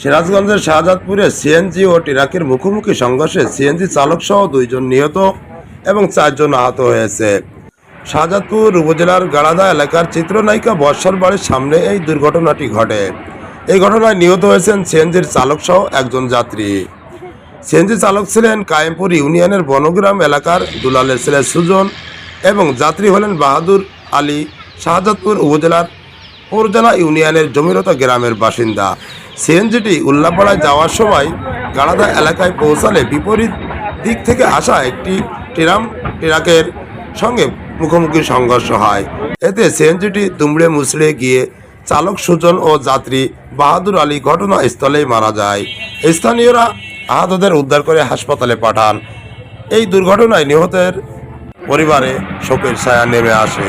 সিরাজগঞ্জের শাহজাদপুরে সিএনজি ও ট্রাকের মুখোমুখি সংঘর্ষে সিএনজি চালক সহ দুইজন নিহত এবং চারজন আহত হয়েছে। শাহজাদপুর উপজেলার গাড়াদা এলাকার চিত্রনায়িকা বর্ষার বাড়ির সামনে এই দুর্ঘটনাটি ঘটে। এই ঘটনায় নিহত হয়েছেন সিএনজির চালক সহ একজন যাত্রী। সিএনজি চালক ছিলেন কায়েমপুর ইউনিয়নের বনগ্রাম এলাকার দুলালের ছেলে সুজন এবং যাত্রী হলেন বাহাদুর আলী। শাহজাদপুর উপজেলার পরজানা ইউনিয়নের জমিরতা গ্রামের বাসিন্দা। সিএনজিটি উল্লাপাড়ায় যাওয়ার সময় গাড়াদা এলাকায় পৌঁছালে বিপরীত দিক থেকে আসা একটি ট্রাম ট্রাকের সঙ্গে মুখোমুখি সংঘর্ষ হয়। এতে সিএনজিটি দুমড়ে মুচড়ে গিয়ে চালক সুজন ও যাত্রী বাহাদুর আলী ঘটনাস্থলেই মারা যায়। স্থানীয়রা আহতদের উদ্ধার করে হাসপাতালে পাঠান। এই দুর্ঘটনায় নিহতের পরিবারে শোকের ছায়া নেমে আসে।